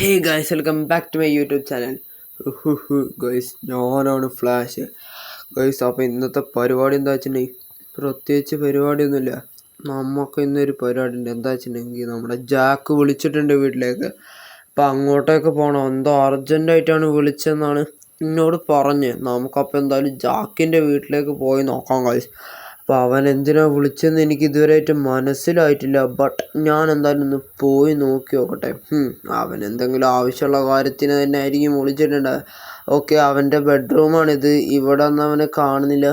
Hey guys welcome back to my YouTube channel guys ഞാനാണ് Flash guys അപ്പോൾ ഇന്നത്തെ പരിപാടി എന്താ വെച്ചിട്ടുണ്ടെങ്കിൽ പ്രത്യേകിച്ച് പരിപാടിയൊന്നുമില്ല. നമുക്ക് ഇന്നൊരു പരിപാടി ഉണ്ട് എന്താ വെച്ചിട്ടുണ്ടെങ്കിൽ നമ്മുടെ ജാക്ക് വിളിച്ചിട്ടുണ്ട് വീട്ടിലേക്ക്. അപ്പോൾ അങ്ങോട്ടേക്ക് പോകണം എന്തോ അർജന്റായിട്ടാണ് വിളിച്ചതെന്നാണ് എന്നോട് പറഞ്ഞ് നമുക്കപ്പോൾ എന്തായാലും ജാക്കിന്റെ വീട്ടിലേക്ക് പോയി നോക്കാം ഗൈസ് അപ്പോൾ അവൻ എന്തിനാ വിളിച്ചതെന്ന് എനിക്ക് ഇതുവരെയായിട്ട് മനസ്സിലായിട്ടില്ല. ബട്ട് ഞാൻ എന്തായാലും ഒന്ന് പോയി നോക്കി നോക്കട്ടെ. അവൻ എന്തെങ്കിലും ആവശ്യമുള്ള കാര്യത്തിന് തന്നെ ആയിരിക്കും വിളിച്ചിട്ടുണ്ട്. ഓക്കെ അവന്റെ ബെഡ്റൂമാണിത് ഇവിടെ ഒന്നും അവനെ കാണുന്നില്ല.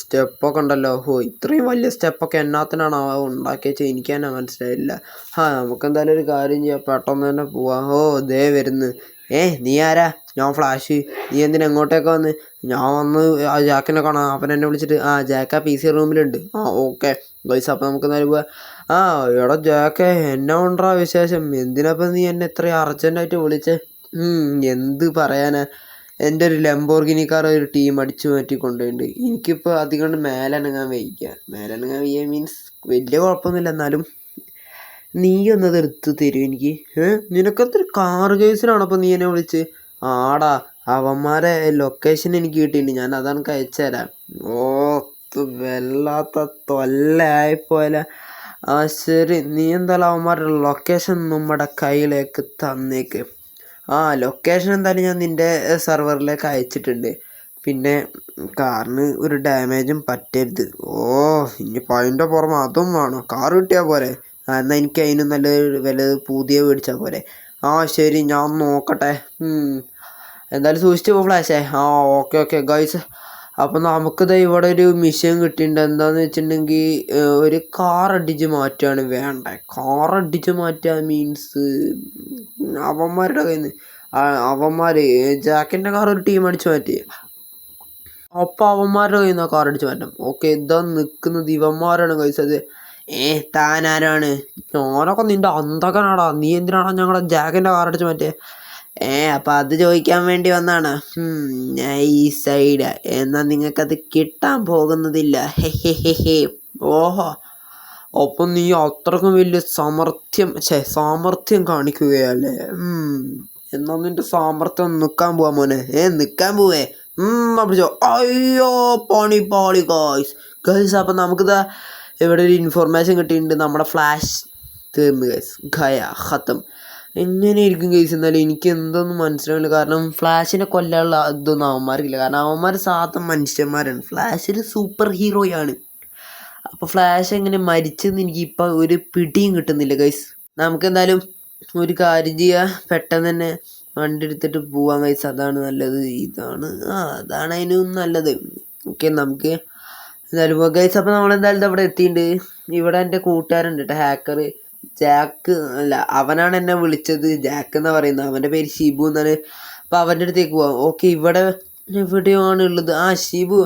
സ്റ്റെപ്പൊക്കെ ഉണ്ടല്ലോ. ഓ ഇത്രയും വലിയ സ്റ്റെപ്പൊക്കെ എന്നാത്തിനാണ് അവ ഉണ്ടാക്കിയ വെച്ചാൽ എനിക്ക് തന്നെ മനസ്സിലായില്ല. ആ നമുക്ക് എന്തായാലും ഒരു കാര്യം ചെയ്യാം. പെട്ടെന്ന് തന്നെ പോവാം. ഓ ദേ വരുന്നു. ഏ നീ ആരാ? ഞാൻ ഫ്ലാഷ്. നീ എന്തിനാ എങ്ങോട്ടേക്ക് വന്ന്? ഞാൻ വന്ന് ആ ജാക്കിനെ കാണാം. അവൻ എന്നെ വിളിച്ചിട്ട് ആ ജാക്ക് ആ പി സി റൂമിലുണ്ട്. ആ ഓക്കെ. ഗൈസ് അപ്പം നമുക്ക് എന്നാലും പോവാം. ആ എടാ ജാക്ക് എന്നാ ഉണ്ടാ വിശേഷം? എന്തിനപ്പം നീ എന്നെ ഇത്രയും അർജന്റായിട്ട് വിളിച്ച്? എന്ത് പറയാനാ? എന്റെ ഒരു ലംബോർഗിനി കാർ ഒരു ടീം അടിച്ചു മാറ്റി കൊണ്ടുപോയിട്ടുണ്ട് എനിക്കിപ്പോൾ അധികം മേലനങ്ങാൻ വയ്ക്കുക മേലനങ്ങാൻ വയ്യ മീൻസ് വലിയ കുഴപ്പമൊന്നുമില്ല. എന്നാലും നീ എന്നത് എടുത്ത് തരും എനിക്ക്. ഏഹ് നിനക്കത്ര കാർ കേസിനാണ് അപ്പോൾ നീ എന്നെ വിളിച്ച്? ആടാ അവന്മാരെ ലൊക്കേഷൻ എനിക്ക് കിട്ടിയിട്ടുണ്ട്. ഞാൻ അതാണ് അയച്ചുതരാം ഓ വല്ലാത്ത തൊല്ലയായിപ്പോലെ ആ ശരി. നീ എന്തായാലും അവന്മാരുടെ ലൊക്കേഷൻ നമ്മുടെ കയ്യിലേക്ക് തന്നേക്ക്. ആ ലൊക്കേഷൻ എന്തായാലും ഞാൻ നിന്റെ സെർവറിലേക്ക് അയച്ചിട്ടുണ്ട്. പിന്നെ കാറിന് ഒരു ഡാമേജും പറ്റരുത്. ഓ ഇനി അതിന്റെ പുറമെ അതും വേണം. കാർ കിട്ടിയാൽ പോരെ. എന്നാൽ എനിക്ക് അതിന് നല്ല വില പുതിയ മേടിച്ചാൽ പോരെ. ആ ശരി ഞാൻ നോക്കട്ടെ. എന്തായാലും സൂക്ഷിച്ച് പോ ഫ്ലാഷേ. ആ ഓക്കെ ഓക്കെ. ഗൈസ് അപ്പം നമുക്കിത് ഇവിടെ ഒരു മിഷൻ കിട്ടിയിട്ടുണ്ട്. എന്താണെന്ന് വെച്ചിട്ടുണ്ടെങ്കിൽ ഒരു കാർ അടിച്ച് മാറ്റുകയാണ് വേണ്ടേ. കാർ അടിച്ച് മാറ്റുക മീൻസ് അവന്മാരുടെ കയ്യിൽ നിന്ന്. അവന്മാർ ജാക്കിന്റെ കാർ ഒരു ടീം അടിച്ച് മാറ്റി. അപ്പോൾ അവന്മാരുടെ കയ്യിൽ നിന്ന് കാർ അടിച്ച് മാറ്റാം ഓക്കെ ഇതാ നിൽക്കുന്നത് ഇവന്മാരാണ് കഴിച്ചത് ഏ താനാരാണ്? ഞാനൊക്കെ നിന്റെ അന്തകനാടാ നീ എന്തിനാടാ ഞങ്ങളുടെ ജാക്കിന്റെ കാറടിച്ച് മറ്റേ ഏ അപ്പം അത് ചോദിക്കാൻ വേണ്ടി വന്നാണ്. ഈ സൈഡ് എന്നാൽ നിങ്ങൾക്കത് കിട്ടാൻ പോകുന്നതില്ല. ഹെ ഹെ ഹെ ഓഹോ. അപ്പം നീ അത്രക്കും വലിയ സമർത്ഥ്യം ഛേ സാമർത്ഥ്യം കാണിക്കുകയല്ലേ? എന്നാൽ എന്നാ നിന്റെ സാമർത്ഥ്യം നിൽക്കാൻ പോവാ മോനെ. ഏ നിൽക്കാൻ പോവേ. പിടിച്ചോ അയ്യോ പണി പാളി ഗായ്സ് ഗൈസ് അപ്പം നമുക്കിതാ ഇവിടെ ഒരു ഇൻഫർമേഷൻ കിട്ടിയിട്ടുണ്ട്. നമ്മുടെ ഫ്ലാഷ് തീർന്നു ഗൈസ് ഖയ ഖത്തം. എങ്ങനെയായിരിക്കും കേസ് എന്നാലും എനിക്ക് എന്തൊന്നും മനസ്സിലാവില്ല. കാരണം ഫ്ലാഷിനെ കൊല്ലാനുള്ള ഇതൊന്നും അവന്മാർക്കില്ല. കാരണം അവന്മാർ സാധാ മനുഷ്യന്മാരാണ്. ഫ്ലാഷ് ഒരു സൂപ്പർ ഹീറോയാണ് അപ്പോൾ ഫ്ലാഷ് എങ്ങനെ മരിച്ചെന്ന് എനിക്ക് ഇപ്പം ഒരു പിടിയും കിട്ടുന്നില്ല ഗൈസ് നമുക്ക് എന്തായാലും ഒരു കാര്യം ചെയ്യുക പെട്ടെന്ന് തന്നെ വണ്ടി എടുത്തിട്ട് പോവാൻ ഗൈസ് അതാണ് നല്ലത്. ഇതാണ് ആ അതാണ് അതിനും നല്ലത്. ഓക്കെ നമുക്ക് എന്തായാലും ഗൈസ് അപ്പോൾ നമ്മൾ എന്തായാലും ഇവിടെ എത്തിയിട്ടുണ്ട് ഇവിടെ എന്റെ കൂട്ടുകാരുണ്ട് കേട്ടോ ഹാക്കർ ജാക്ക് അല്ല അവനാണ് എന്നെ വിളിച്ചത്. ജാക്ക് എന്ന് പറയുന്നത് അവന്റെ പേര് ഷിബു എന്നാണ്. അപ്പോൾ അവന്റെ അടുത്തേക്ക് പോവാം. ഓക്കെ ഇവിടെ എവിടെയാണ് ഉള്ളത്? ആ ഷിബു.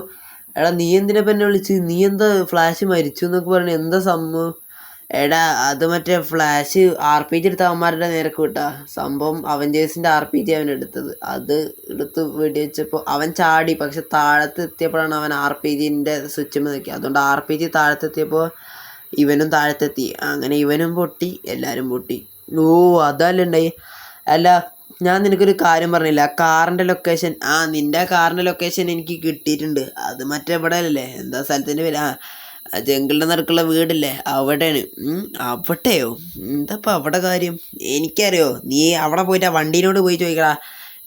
എടാ നീ എന്തിനാ എന്നെ വിളിച്ച് നീ എന്താ ഫ്ലാഷ് മരിച്ചു എന്നൊക്കെ പറഞ്ഞു എന്താ സംഭവം? എടാ അത് മറ്റേ ഫ്ലാഷ് ആർ പി ജി എടുത്ത അവന്മാരുടെ നേരക്ക് വിട്ടാ. സംഭവം അവഞ്ചേഴ്സിന്റെ ആർ പി ജി അവൻ എടുത്തത്. അത് എടുത്ത് വെടിവെച്ചപ്പോൾ അവൻ ചാടി പക്ഷെ താഴത്ത് എത്തിയപ്പോഴാണ് അവൻ ആർ പി ജിന്റെ സ്വിച്ച് നോക്കി അതുകൊണ്ട് ആർ പി ജി താഴത്തെത്തിയപ്പോൾ ഇവനും താഴത്തെത്തി. അങ്ങനെ ഇവനും പൊട്ടി എല്ലാവരും പൊട്ടി. ഓ അതല്ല ഉണ്ടായി? അല്ല ഞാൻ നിനക്കൊരു കാര്യം പറഞ്ഞില്ല. കാറിന്റെ ലൊക്കേഷൻ ആ നിന്റെ കാറിന്റെ ലൊക്കേഷൻ എനിക്ക് കിട്ടിയിട്ടുണ്ട്. അത് മറ്റേ ഇവിടെ അല്ലേ എന്താ സ്ഥലത്തിന്റെ പേര്? ആ ജംഗിളിന്റെ നടുക്കുള്ള വീടില്ലേ? അവിടെയാണ്. അവിടെയോ? എന്താപ്പോൾ അവിടെ കാര്യം? എനിക്കറിയോ നീ അവിടെ പോയിട്ട് ആ വണ്ടീനോട് പോയി ചോദിക്കടാ.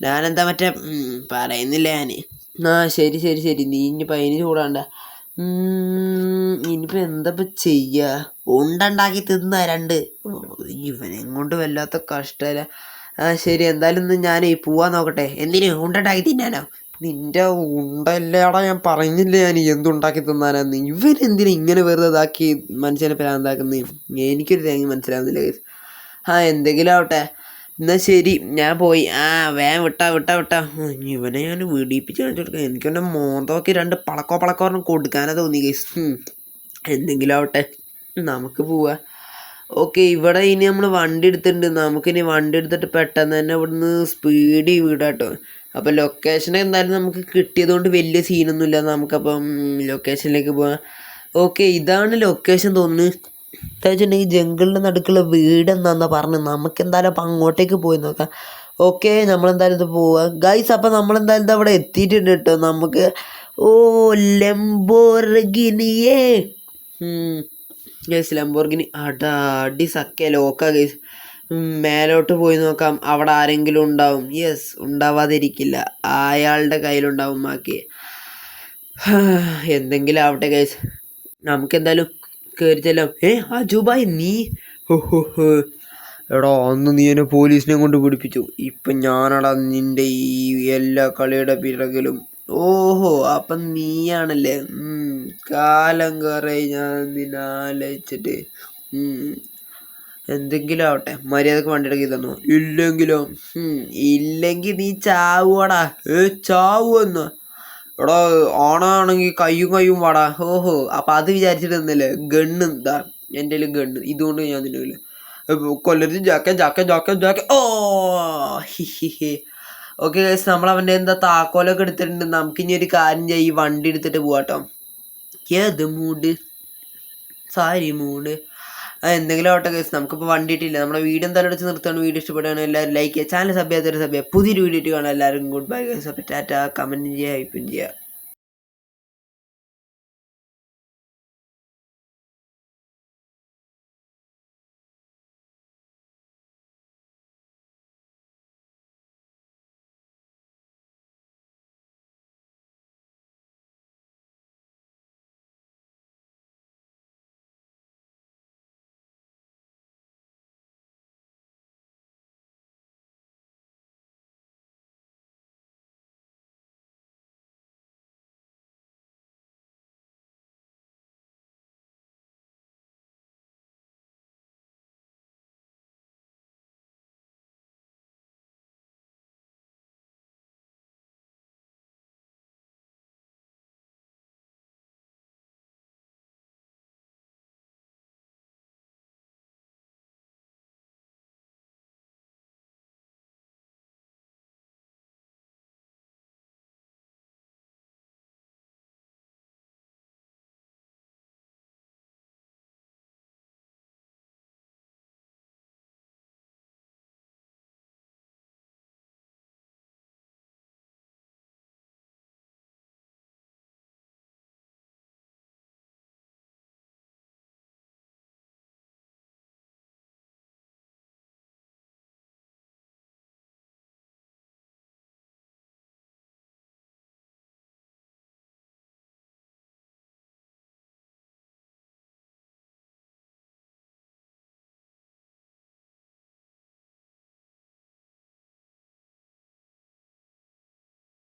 ഞാനെന്താ മറ്റേ പറയുന്നില്ല ഞാൻ ആ ശരി ശരി ശരി. നീ ഇനിയിപ്പോൾ അതിന് ചൂടാണ്ട. ഇനിയിപ്പോൾ എന്താ ഇപ്പം ചെയ്യുക ഉണ്ടുണ്ടാക്കി തിന്ന രണ്ട്. ഇവനെങ്ങോട്ട് വല്ലാത്ത കഷ്ടമല്ല ആ ശരി എന്തായാലും ഞാനേ പോവാൻ നോക്കട്ടെ. എന്തിനു? ഉണ്ടുണ്ടാക്കി തിന്നാനോ? നിന്റെ ഉണ്ടല്ലേടാ ഞാൻ പറഞ്ഞില്ലേ ഞാൻ എന്തുണ്ടാക്കി തിന്നാനാന്ന് ഇവൻ എന്തിനാ ഇങ്ങനെ വെറുതെ ഇതാക്കി മനുഷ്യനെ പ്രാന്താക്കുന്നേ എനിക്കൊരു തേങ്ങ മനസ്സിലാവുന്നില്ല കേസ് ആ എന്തെങ്കിലും ആവട്ടെ. എന്നാ ശരി ഞാൻ പോയി. ആ വേഗം വിട്ടാ വിട്ടാ വിട്ടാ. ഇവനെ ഞാൻ വീടിപ്പിച്ച് കാണിച്ചു കൊടുക്കാം എനിക്കൊന്നെ മോന്തോക്കി രണ്ട് പളക്കോ പളക്കോ പറഞ്ഞ് കൊടുക്കാനാ തോന്നി ഗൈസ് എന്തെങ്കിലും ആവട്ടെ. നമുക്ക് പോവാ. ഓക്കെ ഇവിടെ ഇനി നമ്മൾ വണ്ടി എടുത്തിട്ടുണ്ട്. നമുക്കിനി വണ്ടി എടുത്തിട്ട് പെട്ടെന്ന് തന്നെ ഇവിടുന്ന് സ്പീഡിൽ വിടാട്ടോ. അപ്പോൾ ലൊക്കേഷൻ എന്തായാലും നമുക്ക് കിട്ടിയതുകൊണ്ട് വലിയ സീനൊന്നുമില്ല നമുക്കപ്പം ലൊക്കേഷനിലേക്ക് പോവാം. ഓക്കെ ഇതാണ് ലൊക്കേഷൻ തോന്നുന്നു. വെച്ചിട്ടുണ്ടെങ്കിൽ ജംഗിളിന്റെ നടുക്കുള്ള വീട് എന്താണെന്നാണ് പറഞ്ഞത്. നമുക്ക് എന്തായാലും അപ്പം അങ്ങോട്ടേക്ക് പോയി നോക്കാം. ഓക്കെ നമ്മളെന്തായാലും ഇത് പോവാം. ഗൈസ് അപ്പം നമ്മളെന്തായാലും ഇത് അവിടെ എത്തിയിട്ടുണ്ട് കേട്ടോ. നമുക്ക് ഓ ലെംബോർഗിനിയേ ഗൈസ് ലംബോർഗിനി അടാ അടി സക്കേ ലോക്ക ഗൈസ് മേലോട്ട് പോയി നോക്കാം. അവിടെ ആരെങ്കിലും ഉണ്ടാവും. യെസ് ഉണ്ടാവാതിരിക്കില്ല. അയാളുടെ കയ്യിലുണ്ടാവും ബാക്കി. എന്തെങ്കിലും ആവട്ടെ ഗൈസ് നമുക്ക് എന്തായാലും കയറി ചെല്ലാം. ഏ അജുബായ് നീ? ഹോ, ഹോ, ഹോ. എടാ അന്ന് നീ എന്നെ പോലീസിനെ കൊണ്ട് പിടിപ്പിച്ചു. ഇപ്പം ഞാനടാ നിന്റെ ഈ എല്ലാ കളിയുടെ പിറകിലും ഓഹോ അപ്പം നീയാണല്ലേ? കാലം കുറേ ഞാൻ നിന്നെ ആലോചിച്ചിട്ട്. എന്തെങ്കിലും ആവട്ടെ മര്യാദയ്ക്ക് വണ്ടി ഇടക്കി തന്നു? ഇല്ലെങ്കിലോ? ഇല്ലെങ്കിൽ ഇല്ലെങ്കി നീ ചാവുവാടാ. ഏ ചാവുമെന്ന് എടാ ഓണാണെങ്കിൽ കയ്യും കയ്യും വാടാ. ഓഹോ അപ്പൊ അത് വിചാരിച്ചിട്ട് നിന്നല്ലേ? ഗണ്ണ് എന്താ എന്റെ ഗണ്ണ്. ഇതുകൊണ്ട് ഞാൻ നിന്നില്ല കൊല്ലരുത്. ജാക്ക ജാക്ക ജാക്ക ജാക്ക ഓ ഓക്കെ ഗൈസ് നമ്മൾ അവന്റെ എന്താ താക്കോലൊക്കെ എടുത്തിട്ടുണ്ട്. നമുക്ക് ഇനി ഒരു കാര്യം ചെയ്യും. ഈ വണ്ടി എടുത്തിട്ട് പോവാട്ടോ ഏത് മൂഡ് സാരി മൂഡ് എന്തെങ്കിലും ആവട്ടെ ഗൈസ് നമുക്കിപ്പോൾ വണ്ടി ഇട്ടില്ല. നമ്മുടെ വീഡിയോ എന്തായാലും അടിച്ച് നിർത്തുകയാണ്. വീഡിയോ ഇഷ്ടപ്പെടുകയാണ് എല്ലാവരും ലൈക്ക് ചെയ്യുക. ചാനൽ സബ് ചെയ്യുക. പുതിയൊരു വീഡിയോ ഇട്ട് കാണാം എല്ലാവരും ഗുഡ് ബൈ ഗൈസ് അപ്പോൾ ടാറ്റ കമന്റ് ചെയ്യുക ഹൈപ്പും ചെയ്യുക